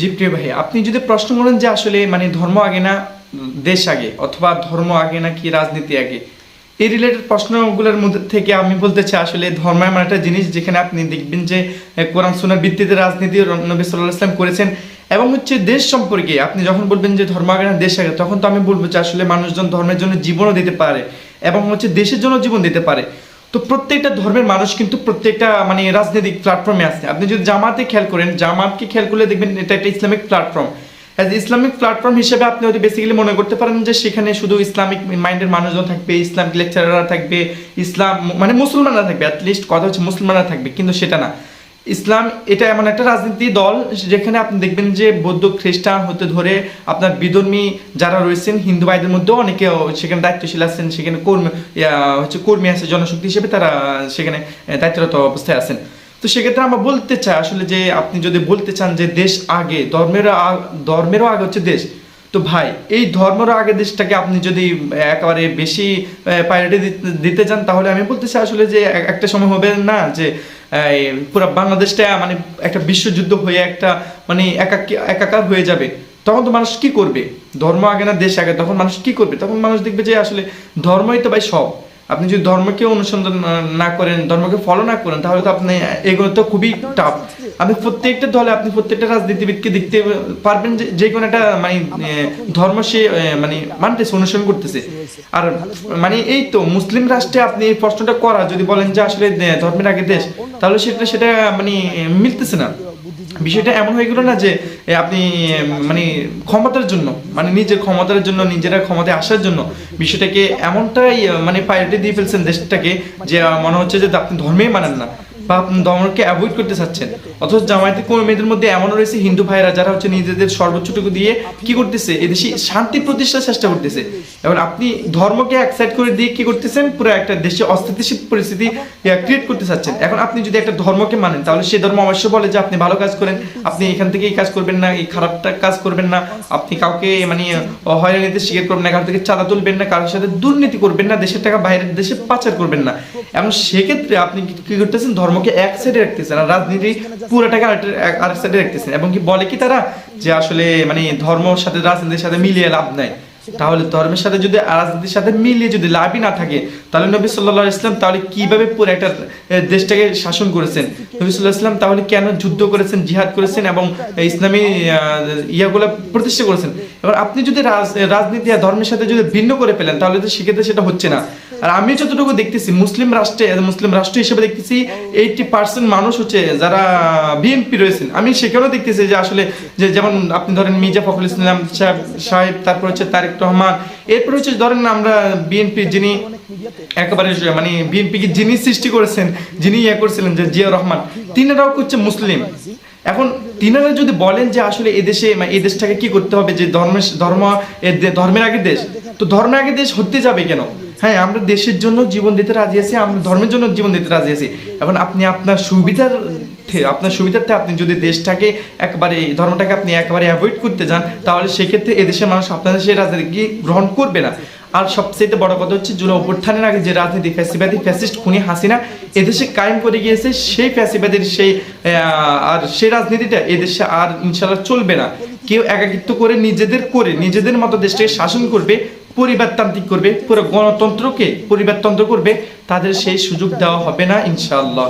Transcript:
জি প্রিয় ভাই, আপনি যদি প্রশ্ন করেন যে আসলে মানে ধর্ম আগে না দেশ আগে অথবা ধর্ম আগে না কি রাজনীতি আগে, এই রিলেটেড প্রশ্নগুলোর মধ্যে থেকে আমি বলতে চাই আসলে ধর্ম এমন একটা জিনিস যেখানে আপনি দেখবেন যে কোরআন সুনার ভিত্তিতে রাজনীতি নবী সাল্লাহ ইসলাম করেছেন এবং হচ্ছে দেশ সম্পর্কে আপনি যখন বলবেন যে ধর্ম আগে না দেশ আগে, তখন তো আমি বলব যে আসলে মানুষজন ধর্মের জন্য জীবনও দিতে পারে এবং হচ্ছে দেশের জন্য জীবন দিতে পারে। তো প্রত্যেকটা ধর্মের মানুষ কিন্তু প্রত্যেকটা মানে রাজনৈতিক প্ল্যাটফর্মে আছে। আপনি যদি জামাতে খেয়াল করেন, জামাতকে খেয়াল করলে দেখবেন এটা একটা Islamic platform as Islamic platform হিসেবে আপনি হয়তো বেসিক্যালি মনে করতে পারেন যে সেখানে শুধু ইসলামিক মাইন্ডের মানুষজন থাকবে ইসলামিক লেকচারাররা থাকবে, ইসলাম মানে মুসলমানরা থাকবে অ্যাটলিস্ট কথা হচ্ছে মুসলমানরা থাকবে, কিন্তু সেটা না। ইসলাম এটা এমন একটা রাজনীতি দল যেখানে আপনি দেখবেন যে বৌদ্ধ খ্রিস্টান হতে ধরে আপনার বিধর্মী যারা রয়েছেন, হিন্দু ভাইদের মধ্যেও অনেকে সেখানে দায়িত্বশীল আছেন, সেখানে কর্মী হচ্ছে কর্মী আছে, জনশক্তি হিসেবে তারা সেখানে দায়িত্বরত অবস্থায় আছেন। তো সেক্ষেত্রে আমরা বলতে চাই আসলে যে আপনি যদি বলতে চান যে দেশ আগে ধর্মেরও ধর্মেরও আগে হচ্ছে দেশ তো ভাই, এই ধর্মর আগে দেশটাকে আপনি যদি একেবারে বেশি প্রায়োরিটি দিতে চান, তাহলে আমি বলতে চাই আসলে যে একটা সময় হবে না যে পুরো বাংলাদেশটা মানে একটা বিশ্বযুদ্ধ হয়ে একটা মানে একাকি, একাকার হয়ে যাবে। তখন তো মানুষ কি করবে? ধর্ম আগে না দেশ আগে, তখন মানুষ কি করবে? তখন মানুষ দেখবে যে আসলে ধর্মই তো ভাই সব। আপনি যদি ধর্মকে অনুসন্ধান না করেন, ধর্মকে ফলো না করেন, তাহলে তো আপনি এগুলো তো খুবই টাফ আপনি প্রত্যেকটা দলে আপনি প্রত্যেকটা রাজনীতিবিদকে দেখতে পারবেন যে কোনো একটা মানে ধর্ম সে মানে মানতেছে, অনুসরণ করতেছে। আর মানে এই তো মুসলিম রাষ্ট্রে আপনি এই প্রশ্নটা করা, যদি বলেন যে আসলে ধর্মের আগে দেশ, তাহলে সেটা সেটা মানে মিলতেছে না। বিষয়টা এমন হয়ে গেল না যে আপনি মানে ক্ষমতার জন্য মানে নিজের ক্ষমতার জন্য, নিজেরা ক্ষমতায় আসার জন্য বিষয়টাকে এমনটাই মানে প্রায়োরিটি দিয়ে ফেলছেন দেশটাকে যে মনে হচ্ছে যে আপনি ধর্মেই মানেন না। বা ধর্মকে অ্যাভয়েড করতে চাচ্ছেন। অথচ জামায়াতে কর্মীদের মধ্যে এমন রয়েছে হিন্দু ভাইরা যারা হচ্ছে নিজেদের সর্বোচ্চটুকু দিয়ে কি করতেছে? এদেশে শান্তি প্রতিষ্ঠার চেষ্টা করতেছে। এবার আপনি ধর্মকে এক সাইড করে দিয়ে কি করতেছেন? পুরো একটা দেশে অস্থিতিশীল পরিস্থিতি ক্রিয়েট করতে চাচ্ছেন। এখন আপনি যদি একটা ধর্মকে মানেন, তাহলে সেই ধর্ম অবশ্যই বলে যে আপনি ভালো কাজ করেন, আপনি এখান থেকে এই কাজ করবেন না, এই খারাপটা কাজ করবেন না, আপনি কাউকে মানে হয়রানিতে শিকার করবেন না কারোর থেকে চাঁদা তুলবেন না, কারোর সাথে দুর্নীতি করবেন না, দেশের টাকা বাইরের দেশে পাচার করবেন না। এবং সেক্ষেত্রে আপনি কি- করতেছেন? ধর্মকে এক সাইডে রাখতেছেন আর রাজনীতি পুরোটাকে আরেক সাইডে রাখতেছেন। এবং কি বলে কি তারা? যে আসলে মানে ধর্মের সাথে রাজনীতির সাথে মিলিয়ে লাভ নাই। তাহলে ধর্মের সাথে যদি রাজনীতির সাথে মিলিয়ে যদি লাভই না থাকে, তাহলে নবী সাল্লাহ ইসলাম তাহলে কীভাবে পুরো একটা দেশটাকে শাসন করেছেন? নবী সাল্লাহ ইসলাম তাহলে কেন যুদ্ধ করেছেন, জিহাদ করেছেন এবং ইসলামী ইয়াগুলো প্রতিষ্ঠা করেছেন? এবার আপনি যদি রাজ- রাজনীতি আর ধর্মের সাথে যদি ভিন্ন করে ফেলেন, তাহলে তো সেক্ষেত্রে সেটা হচ্ছে না। আর আমি যতটুকু দেখতেছি, মুসলিম রাষ্ট্রে মুসলিম রাষ্ট্র হিসেবে দেখতেছি এইটি পার্সেন্ট মানুষ হচ্ছে যারা বিএনপি রয়েছেন। আমি সেখানেও দেখতেছি যে আসলে যে যেমন আপনি ধরেন মির্জা ফখরুল ইসলাম সাহেব সাহেব, তারপর হচ্ছে তারেক রহমান, এরপর হচ্ছে ধরেন আমরা বিএনপি যিনি একেবারে মানে বিএনপি কি যিনি সৃষ্টি করেছেন, যিনি ইয়ে করেছিলেন যে জিয়া রহমান, তিনারাও হচ্ছে মুসলিম। এখন তিনারা যদি বলেন যে আসলে এদেশে এই দেশটাকে কি করতে হবে, যে ধর্মের ধর্ম ধর্মের আগে দেশ, তো ধর্মের আগে দেশ হতে যাবে কেন? হ্যাঁ আমরা দেশের জন্য জীবন দিতে রাজি আছি, আমরা ধর্মের জন্য জীবন দিতে রাজি আছি। এখন আপনি আপনার সুবিধার আপনার সুবিধার্থে আপনি যদি দেশটাকে একবারে, ধর্মটাকে আপনি একবারে অ্যাভয়েড করতে যান, তাহলে সেক্ষেত্রে এদেশের মানুষ আপনাদের সেই রাজনীতি গ্রহণ করবে না। আর সবচেয়ে বড় কথা হচ্ছে, জুলাই অভ্যুত্থানের আগে যে রাজনীতি ফ্যাসিবাদী ফ্যাসিস্ট খুনি হাসিনা এদেশে কায়েম করে গিয়েছে, সেই ফ্যাসিবাদীর সেই আর সেই রাজনীতিটা এদেশে আর ইনশাল্লাহ চলবে না। কেউ একাকিত্ব করে নিজেদের করে, নিজেদের মতো দেশটাকে শাসন করবে, পরিবারতান্ত্রিক করবে, পুরো গণতন্ত্রকে পরিবারতন্ত্র করবে, তাদের সেই সুযোগ দেওয়া হবে না ইনশাআল্লাহ।